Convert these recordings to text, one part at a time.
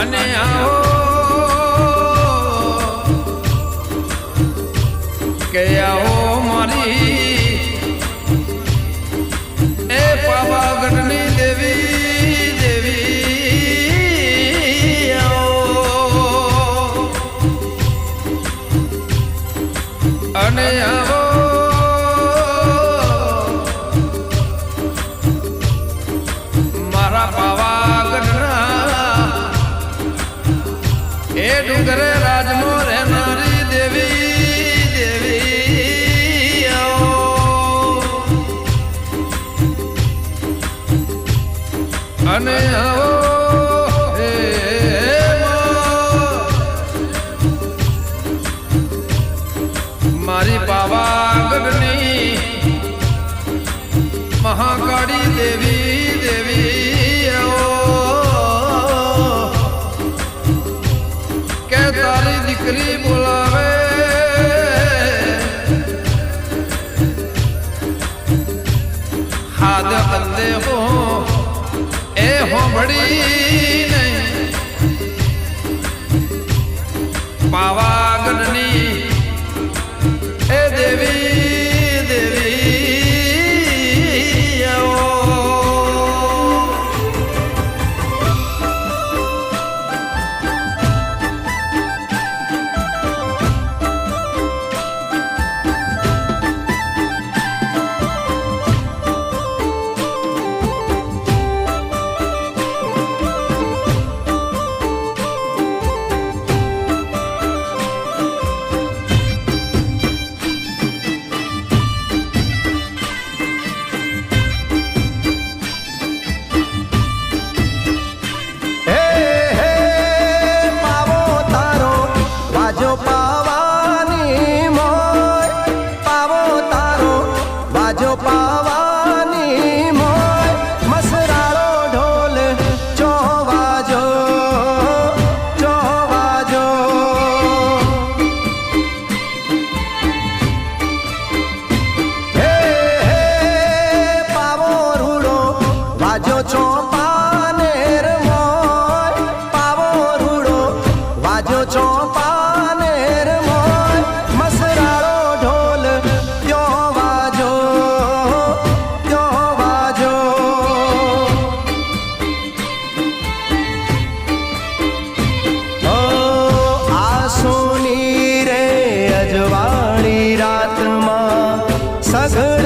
અને આવો. કે આવો મારી તમે આવો. મારી પાવાગઢની મહાકાળી દેવી દેવી કે તારી દીકરી બોલાવે. હાદ બંદે હો સાંભળીને પાવા casa.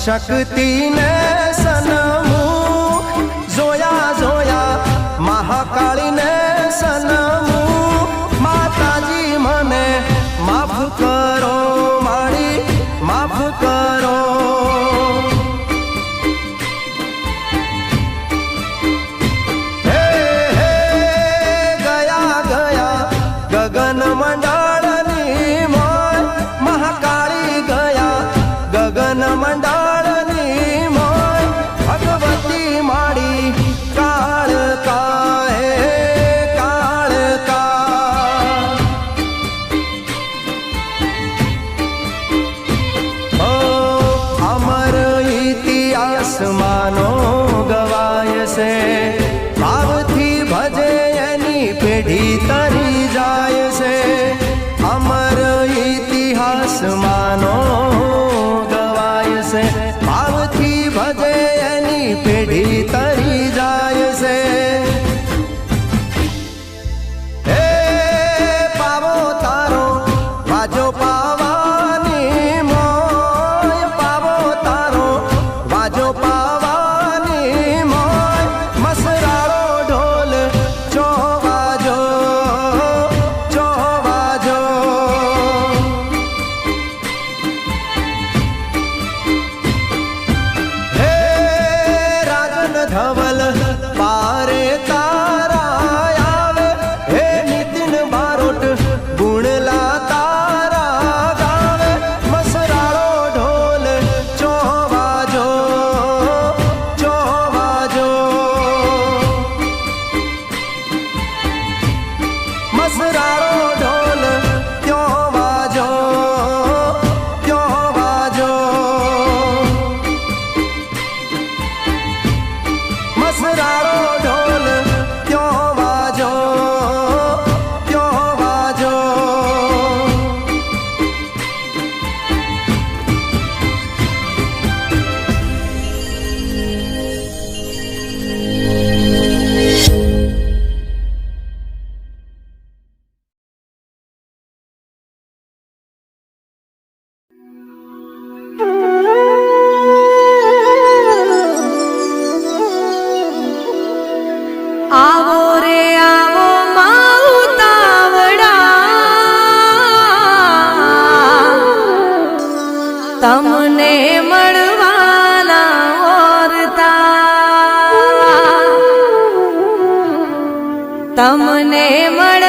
शक्ति ने આવો રે આવો માઉતાવડા તમને મળવાના ઓરતા. તમને મળ